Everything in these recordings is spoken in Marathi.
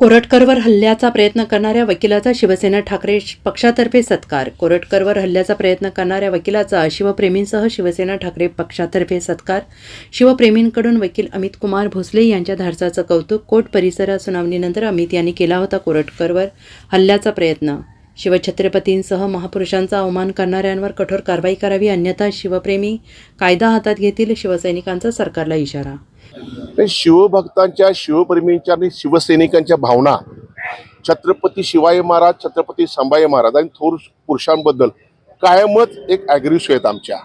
कोरटकरवर हल्ल्याचा प्रयत्न करणाऱ्या वकिलाचा शिवसेना ठाकरे पक्षातर्फे सत्कार. कोरटकरवर हल्ल्याचा प्रयत्न करणाऱ्या वकिलाचा शिवप्रेमींसह शिवसेना ठाकरे पक्षातर्फे सत्कार. शिवप्रेमींकडून वकील अमित कुमार भोसले यांच्या धाडसाचं कौतुक. कोर्ट परिसरात सुनावणीनंतर अमित यांनी केला होता कोरटकरवर हल्ल्याचा प्रयत्न. शिवछत्रपतींसह महापुरुषांचा अवमान करणाऱ्यांवर कठोर कारवाई करावी अन्यथा शिवप्रेमी कायदा हातात घेतील शिवसैनिकांचा सरकारला इशारा. तर शिवभक्तांच्या शिवप्रेमींच्या आणि शिवसैनिकांच्या भावना छत्रपती शिवाजी महाराज छत्रपती संभाजी महाराज आणि थोर पुरुषांबद्दल कायमच एक ॲग्रेसिव्ह आहेत आमच्या.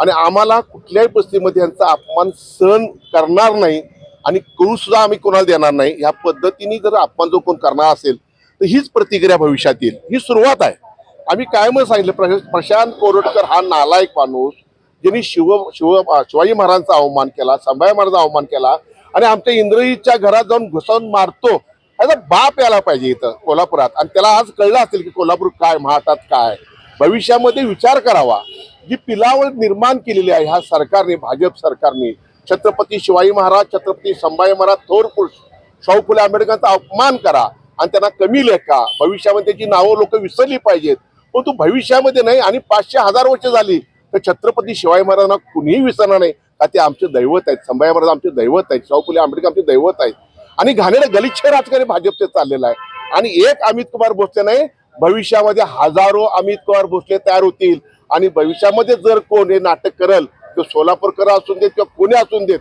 आणि आम्हाला कुठल्याही परिस्थितीमध्ये यांचा अपमान सहन करणार नाही आणि करू सुद्धा आम्ही कोणाला देणार नाही. ह्या पद्धतीने जर अपमान जो कोण करणार असेल तर हीच प्रतिक्रिया भविष्यात येईल. ही सुरुवात आहे. आम्ही कायमच सांगितलं प्रश- प्रशांत कोरटकर हा नालायक माणूस ज्यांनी शिव शिव शिवाजी महाराजांचा अवमान केला संभाजी महाराजांचा अवमान केला आणि आमच्या इंद्रजीच्या घरात जाऊन घुसवून मारतो. ह्याचा बाप यायला पाहिजे इथं कोल्हापुरात. आणि त्याला आज कळलं असेल की कोल्हापूर काय महाराष्ट्रात काय भविष्यामध्ये विचार करावा. जी पिलावळ निर्माण केलेली आहे ह्या सरकारने भाजप सरकारने छत्रपती शिवाजी महाराज छत्रपती संभाजी महाराज थोर पुरुष शाहू फुले आंबेडकरांचा अपमान करा. आणि त्यांना कमी लेखा. भविष्यामध्ये त्याची नावं लोक विसरली पाहिजेत. परंतु भविष्यामध्ये नाही आणि पाचशे हजार वर्ष झाली तर छत्रपती शिवाजी महाराजांना कुणीही विसरणार नाही. का ते आमचे दैवत आहेत. संभाजी महाराज आमचे दैवत आहेत. शाहू फुले आंबेडकर आमचे दैवत आहेत. आणि घाणेरडं गलिच्छ राजकारण भाजपचे चाललेलं आहे. आणि एक अमित कुमार भोसले नाही भविष्यामध्ये हजारो अमित कुमार भोसले तयार होतील. आणि भविष्यामध्ये जर कोण हे नाटक करल तर सोलापूरकर असून देत किंवा कोणी असून देत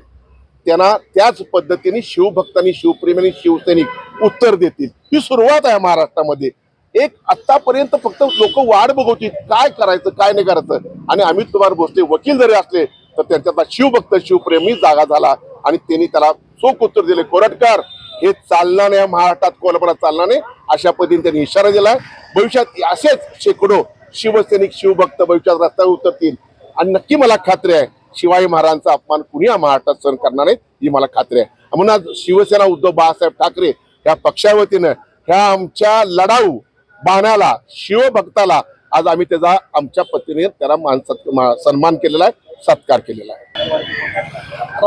त्यांना त्याच पद्धतीने शिवभक्तांनी शिवप्रेमी आणि शिवसैनिक उत्तर देतील. ही सुरुवात आहे महाराष्ट्रामध्ये. एक आतापर्यंत फक्त लोक वाट बघवतील काय करायचं काय नाही करायचं. आणि अमित कुमार भोसले वकील जरी असले तर त्यांच्यातला शिवभक्त शिवप्रेमी जागा झाला. आणि त्यांनी त्याला चोख उत्तर दिले. कोरटकर हे चालणार नाही महाराष्ट्रात कोल्हापुरात चालणार नाही अशा पद्धतीने त्यांनी इशारा दिलाय भविष्यात असेच शेकडो शिवसैनिक शिवभक्त भविष्यात रस्त्यावर उतरतील. आणि नक्की मला खात्री आहे शिवाजी महाराजांचा अपमान कुणी या महाराष्ट्रात सहन करणार नाही ही मला खात्री आहे. म्हणून आज शिवसेना उद्धव बाळासाहेब ठाकरे या पक्षावतीनं ह्या आमच्या लढाऊ बाणाला शिवभक्ताला आज आम्ही त्याचा आमच्या पतीने त्याला मान सत्- सन्मान केलेला आहे सत्कार केलेला आहे.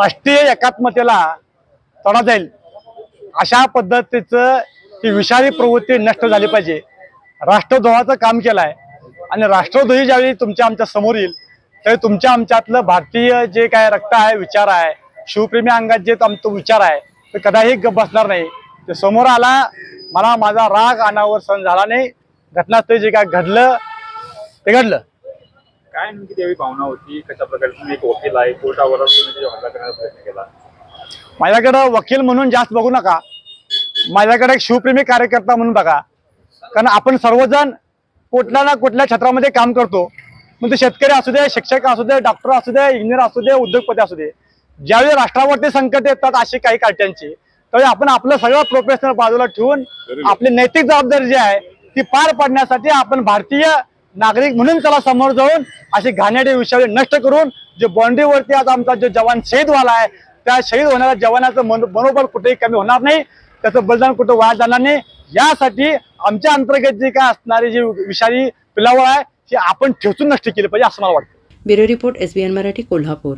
राष्ट्रीय एकात्मतेला तडा जाईल. अशा पद्धतीचं ही विषारी प्रवृत्ती नष्ट झाली पाहिजे. राष्ट्रद्रोहाचं काम केलं आहे आणि राष्ट्रद्रोही ज्यावेळी तुमच्या आमच्यासमोर येईल त्यावेळी तुमच्या आमच्यातलं भारतीय जे काय रक्त आहे विचार आहे शिवप्रेमी अंगात जे आमचा विचार आहे ते कदाही गप बसणार नाही. ते समोर आला मला माझा राग अनावर सण झाला नाही. घटनास्थळी जे काय घडलं ते घडलं. काय नेमकी त्यावेळी भावना होती? कशा प्रकारे तुम्ही एक वकील आहे? कोर्टावर तुम्ही त्याच्यावर हल्ला करण्याचा प्रयत्न केला? माझ्याकडं वकील म्हणून जास्त बघू नका. माझ्याकडे एक शिवप्रेमी कार्यकर्ता म्हणून बघा. कारण आपण सर्वजण कुठल्या ना कुठल्या क्षेत्रामध्ये काम करतो. मग ते शेतकरी असू दे शिक्षक असू दे डॉक्टर असू दे इंजिनियर असू दे उद्योगपती असू दे ज्यावेळी राष्ट्रावरती संकट येतात अशी काही कार्ट्यांची त्यावेळी आपण आपलं सगळं प्रोफेशनल बाजूला ठेवून आपली नैतिक जबाबदारी जी आहे ती पार पाडण्यासाठी आपण भारतीय नागरिक म्हणून त्याला समोर जाऊन अशी घाणेरडी विषयावरी नष्ट करून जे बाँड्रीवरती आज आमचा जो जवान शहीद झाला आहे त्या शहीद होणाऱ्या जवानाचं मनो- मनोबल कुठेही कमी होणार नाही त्याचं बलिदान कुठं वाया जाणार नाही यासाठी आमच्या अंतर्गत जी काय असणारी जी विषारी पिलावळ आहे ती आपण ठेचून नष्ट केलं पाहिजे असं मला वाटतं. Bureau report SBN Marathi Kolhapur.